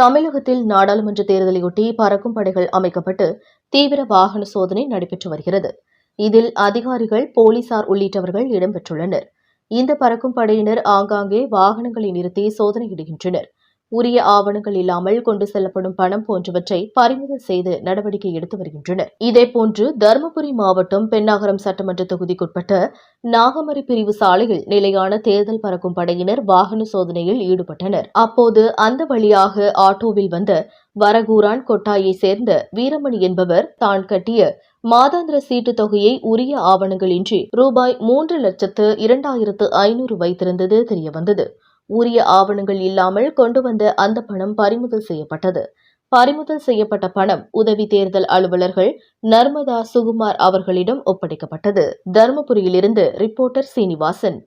தமிழகத்தில் நாடாளுமன்ற தேர்தலையொட்டி பறக்கும் படைகள் அமைக்கப்பட்டு தீவிர வாகன சோதனை நடைபெற்று வருகிறது. இதில் அதிகாரிகள் போலீசார் உள்ளிட்டவர்கள் இடம்பெற்றுள்ளனர். இந்த பறக்கும் படையினர் ஆங்காங்கே வாகனங்களை நிறுத்தி சோதனையிடுகின்றனர். உரிய ஆவணங்கள் இல்லாமல் கொண்டு செல்லப்படும் பணம் போன்றவற்றை பறிமுதல் செய்து நடவடிக்கை எடுத்து வருகின்றனர். இதேபோன்று தருமபுரி மாவட்டம் பெண்ணாகரம் சட்டமன்ற தொகுதிக்குட்பட்ட நாகமரி பிரிவு சாலையில் நிலையான தேர்தல் பறக்கும் படையினர் வாகன சோதனையில் ஈடுபட்டனர். அப்போது அந்த வழியாக ஆட்டோவில் வந்த வரகூரான் கொட்டாயை சேர்ந்த வீரமணி என்பவர் தான் கட்டிய மாதாந்திர சீட்டு தொகையை உரிய ஆவணங்களின்றி ரூபாய் மூன்று லட்சத்து இரண்டாயிரத்து ஐநூறு வைத்திருந்தது தெரியவந்தது. உரிய ஆவணங்கள் இல்லாமல் கொண்டு வந்த அந்த பணம் பறிமுதல் செய்யப்பட்டது. பறிமுதல் செய்யப்பட்ட பணம் உதவி தேர்தல் அலுவலர்கள் நர்மதா சுகுமார் அவர்களிடம் ஒப்படைக்கப்பட்டது. தருமபுரியிலிருந்து ரிப்போர்ட்டர் சீனிவாசன்.